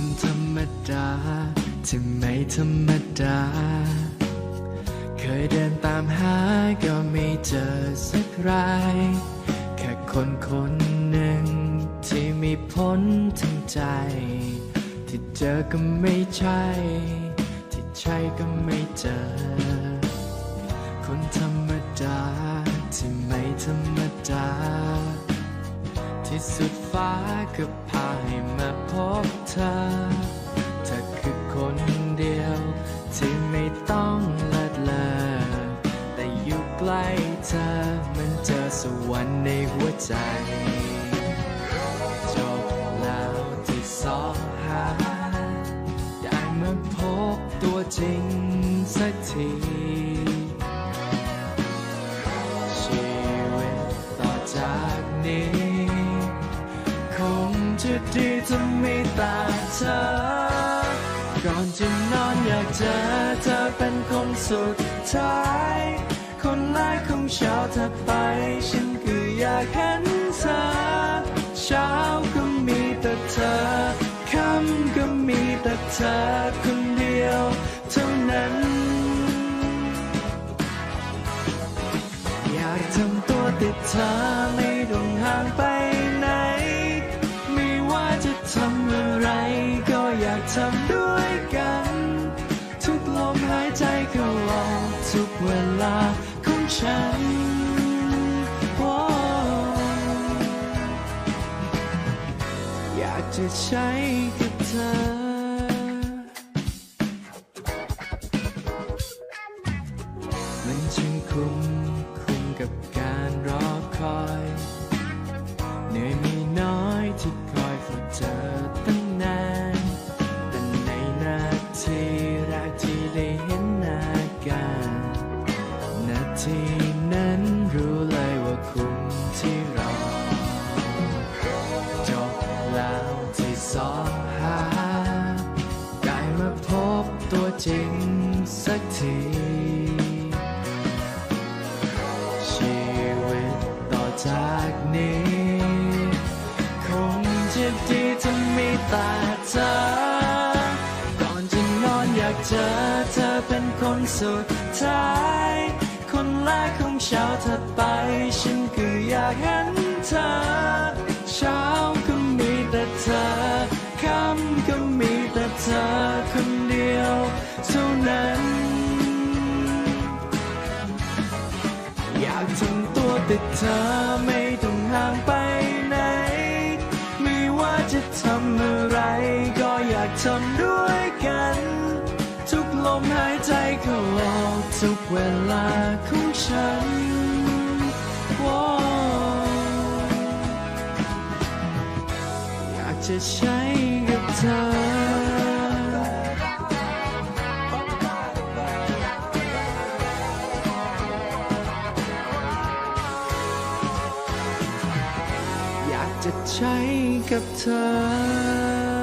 คนธรรมดาที่ไม่ธรรมดา เคยเดินตามหาก็ไม่เจอสักรายแค่คนคนหนึ่ง ที่มีพ้นทั้งใจ ที่เจอก็ไม่ใช่ ที่ใช่ก็ไม่เจอ ที่สุดฟ้าก็พาให้มาพบเธอเธอคือคนเดียว ที่ไม่ต้องเลิศเลอแต่อยู่ใกล้เธอเหมันเจอสวรรค์ในหัวใจ จบแล้วที่สองหาได้มาพบตัวจริงสักทีชีวิตต่อจากนี้ จะดีถ้าไม่ตาเธอ ก่อนจะนอนอยากเจอเธอเป็นคนสุดท้าย คนแรกของเช้าถัดไป ฉันก็อยากเห็นเธอ เช้าก็มีแต่เธอ ค่ำก็มีแต่เธอคนเดียวเท่านั้น อยากทำตัวติดเธอไม่ต้องห่างไป ทำด้วยกัน ทุกลมหายใจเข้าออกทุกเวลาของฉันอยากจะใช้กับเธอมันช่างคุ้มคุ้มกับการรอคอย สักที ชีวิตต่อจากนี้ คงจะดีถ้ามีตาเธอ ก่อนจะนอนอยากเจอเธอเป็นคนสุดท้าย คนแรกของเช้าถัดไป ฉันก็อยากเห็นเธอ เช้าก็มีแต่เธอค่ำก็มีำตัวติดเธอไม่ต้องห่างไปไหน ไม่ว่าจะทำอะไร ก็อยากทำด้วยกัน ทุกลมหายใจเข้าออกทุกเวลาของฉันอยากจะใช้กับเธอ จะใช้กับเธอ